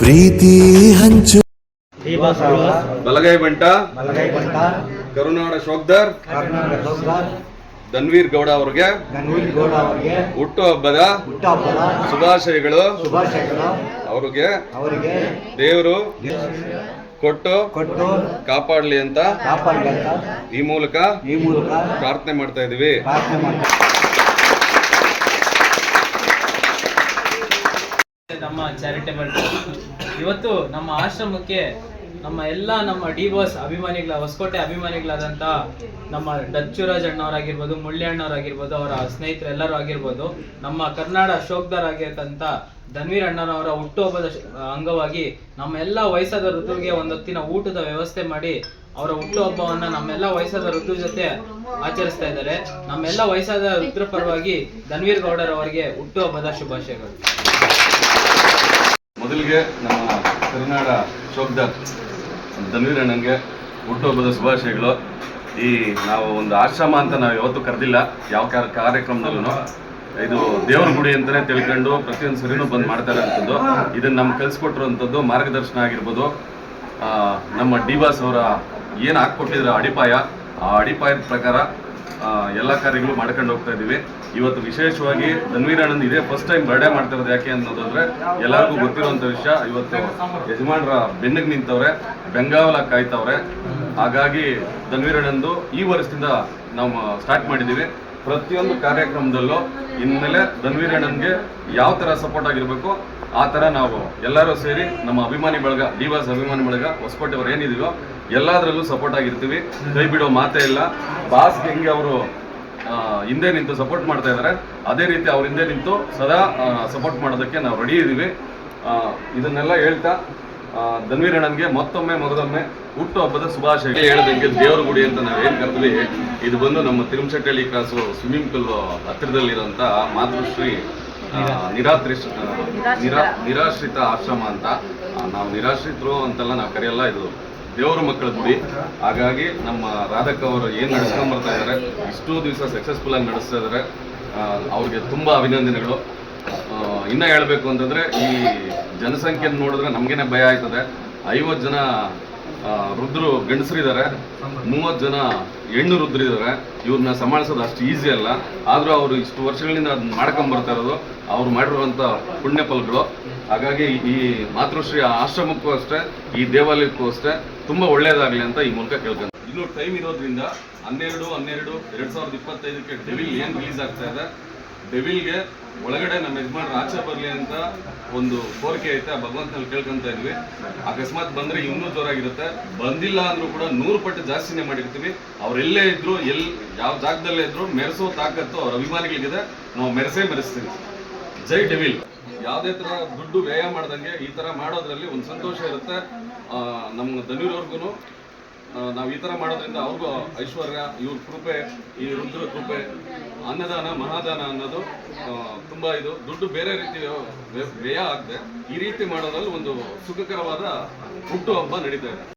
ಪ್ರೀತಿ ಹಂಚು. ಬಲಗೈ ಬಂಟ. ಬಲಗೈ ಬಂಟ. ಕರುನಾಡ ಶೋಕ್ದರ್. ಧನ್ವೀರ್ ಗೌಡ ಅವರಿಗೆ. ಹುಟ್ಟು ಗೌಡ ಅವರಿಗೆ. ಹುಟ್ಟುಹಬ್ಬದ ಶುಭಾಶಯಗಳು. ಅವ್ರಿಗೆ. ಅವರಿಗೆ. ದೇವರು ಕೊಟ್ಟು ಕೊಟ್ಟು ಕಾಪಾಡಲಿ ಅಂತ ಕಾಪಾಡಲಿ ಅಂತ ಈ ಮೂಲಕ ಈ ಮೂಲಕ ಪ್ರಾರ್ಥನೆ ಮಾಡ್ತಾ ಇದೀವಿ ನಮ್ಮ ಚಾರಿಟೇಬಲ್ ಇವತ್ತು ನಮ್ಮ ಆಶ್ರಮಕ್ಕೆ ನಮ್ಮ ಎಲ್ಲ ನಮ್ಮ ಡಿ ಬಾಸ್ ಅಭಿಮಾನಿಗಳ, ಹೊಸಕೋಟೆ ಅಭಿಮಾನಿಗಳಾದಂಥ ನಮ್ಮ ಡಚ್ಚುರಾಜ್ ಅಣ್ಣವರಾಗಿರ್ಬೋದು, ಮುಳ್ಳಿ ಅಣ್ಣವರಾಗಿರ್ಬೋದು, ಅವರ ಸ್ನೇಹಿತರು ಎಲ್ಲರೂ ಆಗಿರ್ಬೋದು, ನಮ್ಮ ಕರ್ನಾಡ ಆಗಿರತಂತ ಧನ್ವೀರ್ ಅಣ್ಣನವರ ಹುಟ್ಟುಹಬ್ಬದ ಅಂಗವಾಗಿ ನಮ್ಮ ಎಲ್ಲ ವಯಸ್ಸಾದ ಋತುವಿಗೆ ಒಂದೊತ್ತಿನ ಊಟದ ವ್ಯವಸ್ಥೆ ಮಾಡಿ ಅವರ ಹುಟ್ಟುಹಬ್ಬವನ್ನ ನಮ್ಮೆಲ್ಲ ವಯಸ್ಸಾದ ಋತು ಜೊತೆ ಆಚರಿಸ್ತಾ ಇದ್ದಾರೆ. ನಮ್ಮೆಲ್ಲ ವಯಸ್ಸಾದ ಋತುರ ಪರವಾಗಿ ಧನ್ವೀರ್ ಗೌಡರ್ ಅವರಿಗೆ ಹುಟ್ಟುಹಬ್ಬದ ಶುಭಾಶಯಗಳು. ಮೊದಲಿಗೆ ನಮ್ಮ ಕರುನಾಡ ಶೋಕ್ದರ್ ಧನ್ವೀರ್ ಅಣ್ಣಂಗೆ ಹುಟ್ಟುಹಬ್ಬದ ಶುಭಾಶಯಗಳು. ಈ ನಾವು ಒಂದು ಆಶ್ರಮ ಅಂತ ನಾವು ಯಾವತ್ತೂ ಕರೆದಿಲ್ಲ. ಯಾವ ಕಾರ- ಕಾರ್ಯಕ್ರಮದಲ್ಲೂ ಇದು ದೇವರ ಗುಡಿ ಅಂತಲೇ ತಿಳ್ಕೊಂಡು ಪ್ರತಿಯೊಂದು ಸರಿನೂ ಬಂದು ಮಾಡ್ತಾ ಇರೋಂಥದ್ದು. ಇದನ್ನ ನಮ್ಗೆ ಕಲಿಸ್ಕೊಟ್ಟಿರುವಂಥದ್ದು ಮಾರ್ಗದರ್ಶನ ಆಗಿರ್ಬೋದು. ನಮ್ಮ ಡಿ ಬಾಸ್ ಅವರ ಏನು ಹಾಕ್ಕೊಟ್ಟಿದ್ರು ಅಡಿಪಾಯ? ಆ ಅಡಿಪಾಯದ ಪ್ರಕಾರ ಎಲ್ಲ ಕಾರ್ಯಗಳು ಮಾಡ್ಕೊಂಡು ಹೋಗ್ತಾ ಇದೀವಿ. ಇವತ್ತು ವಿಶೇಷವಾಗಿ ಧನ್ವೀರ್ ಇದೆ ಇದೇ ಫಸ್ಟ್ ಟೈಮ್ ಬರ್ಡೇ ಮಾಡ್ತಾ ಇರೋದು ಯಾಕೆ ಅನ್ನೋದಾದ್ರೆ ಎಲ್ಲರಿಗೂ ಗೊತ್ತಿರುವಂತ ವಿಷಯ, ಇವತ್ತು ಯಜಮಾನ್ರ ಬೆನ್ನಿಗೆ ನಿಂತವ್ರೆ, ಬೆಂಗಾವಲ ಕಾಯ್ತವ್ರೆ. ಹಾಗಾಗಿ ಧನ್ವೀರ್ ಅಣ್ಣಂದು ಈ ವರ್ಷದಿಂದ ನಾವು ಸ್ಟಾರ್ಟ್ ಮಾಡಿದ್ದೀವಿ ಪ್ರತಿಯೊಂದು ಕಾರ್ಯಕ್ರಮದಲ್ಲೂ ಇನ್ಮೇಲೆ ಧನ್ವೀರ್ ಅಣ್ಣನ್ಗೆ ಯಾವ ತರ ಸಪೋರ್ಟ್ ಆಗಿರ್ಬೇಕು ಆ ಥರ ನಾವು ಎಲ್ಲರೂ ಸೇರಿ ನಮ್ಮ ಅಭಿಮಾನಿ ಬಳಗ ಡಿ ಬಾಸ್ ಅಭಿಮಾನಿ ಬಳಗ, ಹೊಸಕೋಟೆ ಅವ್ರು ಏನಿದೀವೋ ಎಲ್ಲದರಲ್ಲೂ ಸಪೋರ್ಟ್ ಆಗಿರ್ತೀವಿ. ಕೈ ಬಿಡೋ ಮಾತೇ ಇಲ್ಲ. ಬಾಸ್ ಹೆಂಗೆ ಅವರು ಹಿಂದೆ ನಿಂತು ಸಪೋರ್ಟ್ ಮಾಡ್ತಾ ಇದ್ದಾರೆ ಅದೇ ರೀತಿ ಅವ್ರ ಹಿಂದೆ ನಿಂತು ಸದಾ ಸಪೋರ್ಟ್ ಮಾಡೋದಕ್ಕೆ ನಾವು ರೆಡಿ ಇದ್ದೀವಿ ಇದನ್ನೆಲ್ಲ ಹೇಳ್ತಾ ಧನ್ವೀರ್ ಅಣ್ಣನ್ಗೆ ಮತ್ತೊಮ್ಮೆ ಮೊದಲೊಮ್ಮೆ ಹುಟ್ಟು ಹಬ್ಬದ ಶುಭಾಶಯ ಹೇಳೋದಕ್ಕೆ ದೇವರ ಗುಡಿ ಅಂತ ನಾವು ಏನು ಕರ್ತೀವಿ ಇದು ಬಂದು ನಮ್ಮ ತಿರುಮಚಟ್ಟಳ್ಳಿ ಕ್ರಾಸು ಸ್ವಿಮ್ಮಿಂಗ್ ಪೂಲ್ ಹತ್ತಿರದಲ್ಲಿರೋಂಥ ಮಾತೃಶ್ರೀ ಆ, ನಿರಾ ನಿರಾಶ್ರಿತ ಆಶ್ರಮ ಅಂತ. ನಾವು ನಿರಾಶ್ರಿತರು ಅಂತೆಲ್ಲ ನಾವು ಕರೆಯಲ್ಲ ಇದು. ದೇವರ ಮಕ್ಕಳ ಗುಡಿ. ಹಾಗಾಗಿ ನಮ್ಮ ರಾಧಕ್ಕ ಅವರು ಏನು ನಡೆಸ್ಕೊಂಡ್ ಬರ್ತಾ ಇದ್ದಾರೆ ಇಷ್ಟು ದಿವಸ ಸಕ್ಸಸ್ಫುಲ್ ಆಗಿ ನಡೆಸ್ತಾ ಇದ್ದಾರೆ ಅವ್ರಿಗೆ ತುಂಬಾ ಅಭಿನಂದನೆಗಳು. ಆ, ಇನ್ನ ಹೇಳ್ಬೇಕು ಅಂತಂದ್ರೆ ಈ ಜನಸಂಖ್ಯೆ ನೋಡಿದ್ರೆ ನಮ್ಗೇನೆ ಭಯ ಆಯ್ತದೆ. ಐವತ್ತು ಜನ ವೃದ್ಧರು ಗಂಡಸರಿದ್ದಾರೆ ಮೂವತ್ತು ಜನ ಹೆಣ್ಣು ರುದ್ರಿದ್ದಾರೆ ಇವ್ರನ್ನ ಸಮಾಳಿಸೋದು ಅಷ್ಟು ಈಸಿ ಅಲ್ಲ. ಆದರೂ ಅವರು ಇಷ್ಟು ವರ್ಷಗಳಿಂದ ಅದನ್ನ ಮಾಡ್ಕೊಂಡ್ ಬರ್ತಾ ಇರೋದು. ಅವ್ರು ಮಾಡಿರುವಂಥ ಪುಣ್ಯ ಫಲಗಳು. ಹಾಗಾಗಿ ಈ ಮಾತೃಶ್ರೀ ಆಶ್ರಮಕ್ಕೂ ಅಷ್ಟೇ, ಈ ದೇವಾಲಯಕ್ಕೂ ಅಷ್ಟೇ ತುಂಬ ಒಳ್ಳೇದಾಗಲಿ ಅಂತ ಈ ಮೂಲಕ ಕೇಳ್ಕೊಂತ ಇನ್ನು ಟೈಮ್ ಇರೋದ್ರಿಂದ ಹನ್ನೆರಡು ಹನ್ನೆರಡು, ಎರಡ್ ಸಾವಿರದ ಇಪ್ಪತ್ತೈದಕ್ಕೆ ಡೆವಿಲ್ ಏನು ರಿಲೀಸ್ ಆಗ್ತಾ ಇದೆ? ಡೆವಿಲ್ಗೆ ಒಳಗಡೆ ನಮ್ಮ ಯಜಮಾನ್ರು ಆಚೆ ಬರಲಿ ಅಂತ ಒಂದು ಕೋರಿಕೆ ಐತೆ ಭಗವಂತನಲ್ಲಿ ಕೇಳ್ಕೊಂತ ಇದ್ವಿ. ಅಕಸ್ಮಾತ್ ಬಂದ್ರೆ ಇನ್ನೂ ಜೋರಾಗಿರುತ್ತೆ. ಬಂದಿಲ್ಲ ಅಂದ್ರೂ ಕೂಡ ನೂರು ಪಟ್ಟು ಜಾಸ್ತಿನೇ ಮಾಡಿರ್ತೀವಿ. ಅವ್ರೆಲ್ಲೇ ಇದ್ರು, ಎಲ್ ಯಾವ ಜಾಗದಲ್ಲೇ ಇದ್ರು, ಮೆರೆಸೋ ತಾಕತ್ತು ಅವ್ರ ಅಭಿಮಾನಿಗಳಿಗಿದೆ. ನಾವು ಮೆರೆಸೇ ಮೆರೆಸ್ತೀವಿ. ಜೈ ಡೆವಿಲ್. ಯಾವುದೇ ತರ ದುಡ್ಡು ವ್ಯಯ ಮಾಡ್ದಂಗೆ ಈ ತರ ಮಾಡೋದ್ರಲ್ಲಿ ಒಂದು ಸಂತೋಷ ಇರುತ್ತೆ. ನಮ್ಮ ಧನುರವ್ರಿಗೂ ನಾವು ಈ ತರ ಮಾಡೋದ್ರಿಂದ ಅವ್ರಿಗೂ ಐಶ್ವರ್ಯ, ಇವ್ರ ಕೃಪೆ, ಈ ರುದ್ರ ಕೃಪೆ, ಅನ್ನದಾನ, ಮಹಾದಾನ ಅನ್ನೋದು ತುಂಬ ಇದು. ದುಡ್ಡು ಬೇರೆ ರೀತಿ ವ್ಯ- ವ್ಯಯ ಆಗದೆ ಈ ರೀತಿ ಮಾಡೋದ್ರಲ್ಲಿ ಒಂದು ಸುಖಕರವಾದ ಹುಟ್ಟು ಹಬ್ಬ ನಡೀತಾ ಇದೆ.